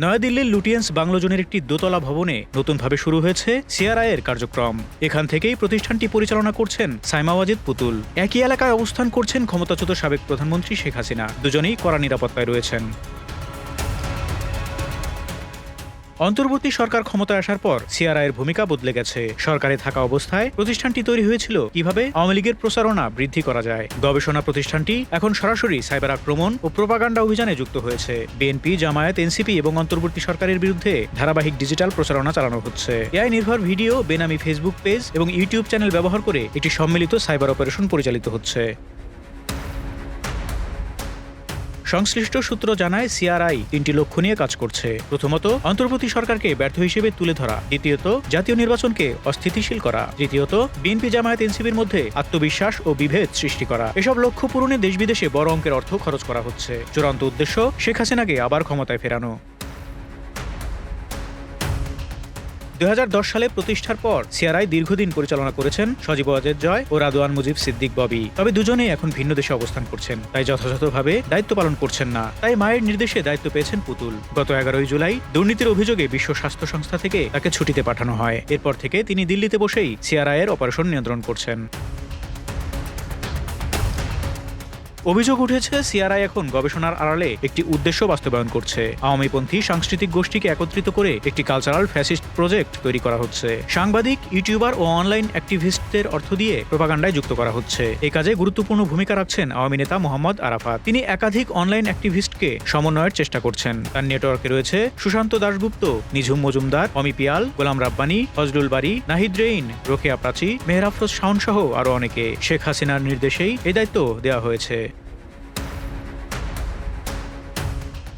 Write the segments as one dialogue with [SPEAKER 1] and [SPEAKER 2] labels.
[SPEAKER 1] নয়াদিল্লির লুটিয়েন্স বাংলোজনের একটি দোতলা ভবনে নতুনভাবে শুরু হয়েছে সিআরআইয়ের কার্যক্রম। এখান থেকেই প্রতিষ্ঠানটি পরিচালনা করছেন সাইমা ওয়াজিদ পুতুল। একই এলাকায় অবস্থান করছেন ক্ষমতাচ্যুত সাবেক প্রধানমন্ত্রী শেখ হাসিনা। দুজনেই কড়া নিরাপত্তায় রয়েছেন। অন্তর্বর্তী সরকার ক্ষমতায় আসার পর সিআরআইয়ের ভূমিকা বদলে গেছে। সরকারে থাকা অবস্থায় প্রতিষ্ঠানটি তৈরি হয়েছিল কীভাবে আওয়ামী লীগের প্রচারণা বৃদ্ধি করা যায়। গবেষণা প্রতিষ্ঠানটি এখন সরাসরি সাইবার আক্রমণ ও প্রোপাগান্ডা অভিযানে যুক্ত হয়েছে। বিএনপি, জামায়াত, এনসিপি এবং অন্তর্বর্তী সরকারের বিরুদ্ধে ধারাবাহিক ডিজিটাল প্রচারণা চালানো হচ্ছে। এআই নির্ভর ভিডিও, বেনামি ফেসবুক পেজ এবং ইউটিউব চ্যানেল ব্যবহার করে একটি সম্মিলিত সাইবার অপারেশন পরিচালিত হচ্ছে। সংশ্লিষ্ট সূত্র জানায় সিআরআই তিনটি লক্ষ্য নিয়ে কাজ করছে। প্রথমত, অন্তর্বর্তী সরকারকে ব্যর্থ হিসেবে তুলে ধরা। দ্বিতীয়ত, জাতীয় নির্বাচনকে অস্থিতিশীল করা। তৃতীয়ত, বিএনপি জামায়াত এনসিবির মধ্যে আত্মবিশ্বাস ও বিভেদ সৃষ্টি করা। এসব লক্ষ্য পূরণে দেশ বিদেশে বড় অঙ্কের অর্থ খরচ করা হচ্ছে। চূড়ান্ত উদ্দেশ্য, শেখ হাসিনাকে আবার ক্ষমতায় ফেরানো। দু হাজার দশ সালে প্রতিষ্ঠার পর সিআরআই দীর্ঘদিন পরিচালনা করেছেন সজীব অজেদ জয় ও রাদওয়ান মুজিব সিদ্দিক ববি। তবে দুজনেই এখন ভিন্ন দেশে অবস্থান করছেন। তাই যথাযথভাবে দায়িত্ব পালন করছেন না। তাই মায়ের নির্দেশে দায়িত্ব পেয়েছেন পুতুল। গত এগারোই জুলাই দুর্নীতির অভিযোগে বিশ্ব স্বাস্থ্য সংস্থা থেকে তাকে ছুটিতে পাঠানো হয়। এরপর থেকে তিনি দিল্লিতে বসেই এর অপারেশন নিয়ন্ত্রণ করছেন। অভিযোগ উঠেছে, সিআরআই এখন গবেষণার আড়ালে একটি উদ্দেশ্য বাস্তবায়ন করছে। আওয়ামীপন্থী সাংস্কৃতিক গোষ্ঠীকে একত্রিত করে একটি কালচারাল ফ্যাসিস্ট প্রজেক্ট তৈরি করা হচ্ছে। সাংবাদিক, ইউটিউবার ও অনলাইন অ্যাক্টিভিস্টদের অর্থ দিয়ে প্রোপাগান্ডায় যুক্ত করা হচ্ছে। এই কাজে গুরুত্বপূর্ণ ভূমিকা রাখছেন আওয়ামী নেতা মোহাম্মদ আরাফাত। তিনি একাধিক অনলাইন অ্যাক্টিভিস্টকে সমন্বয়ের চেষ্টা করছেন। তার নেটওয়ার্কে রয়েছে সুশান্ত দাশগুপ্ত, নিঝুম মজুমদার, অমি পিয়াল, গোলাম রাব্বানি, ফজলুল বাড়ি নাহিদ রেইন, রোকেয়া প্রাচী, মেহরাফরোজ শাওন সহ আরও অনেকে। শেখ হাসিনার নির্দেশেই এই দায়িত্ব দেওয়া হয়েছে।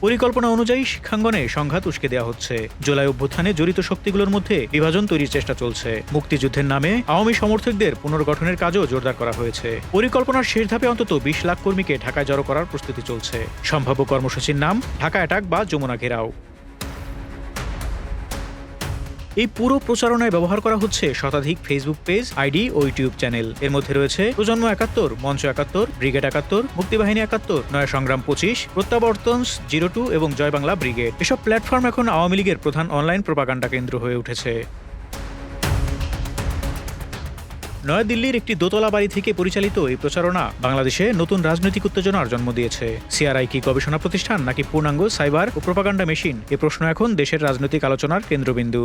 [SPEAKER 1] পরিকল্পনা অনুযায়ী শিক্ষাঙ্গনে সংঘাত উস্কে দেওয়া হচ্ছে। জুলাই অভ্যুত্থানে জড়িত শক্তিগুলোর মধ্যে বিভাজন তৈরির চেষ্টা চলছে। মুক্তিযুদ্ধের নামে আওয়ামী সমর্থকদের পুনর্গঠনের কাজও জোরদার করা হয়েছে। পরিকল্পনার শেষ ধাপে অন্তত বিশ লাখ কর্মীকে ঢাকায় জড়ো করার প্রস্তুতি চলছে। সম্ভাব্য কর্মসূচির নাম ঢাকা অ্যাটাক বা যমুনা ঘেরাও। এই পুরো প্রচারণায় ব্যবহার করা হচ্ছে শতাধিক ফেসবুক পেজ আইডি ও ইউটিউব চ্যানেল এর মধ্যে রয়েছে প্রজন্ম একাত্তর, মঞ্চ একাত্তর, ব্রিগেড একাত্তর, মুক্তিবাহিনী একাত্তর নয়া সংগ্রাম পঁচিশ প্রত্যাবর্তন জিরো টু এবং জয় বাংলা ব্রিগেড। এসব প্ল্যাটফর্ম এখন আওয়ামী লীগের প্রধান অনলাইন প্রপাগান্ডা কেন্দ্র হয়ে উঠেছে। নয়াদিল্লির একটি দোতলা বাড়ি থেকে পরিচালিত এই প্রচারণা বাংলাদেশে নতুন রাজনৈতিক উত্তেজনার জন্ম দিয়েছে। সিআরআই কি গবেষণা প্রতিষ্ঠান নাকি পূর্ণাঙ্গ সাইবার ও প্রপাগান্ডা মেশিন এ প্রশ্ন এখন দেশের রাজনৈতিক আলোচনার কেন্দ্রবিন্দু।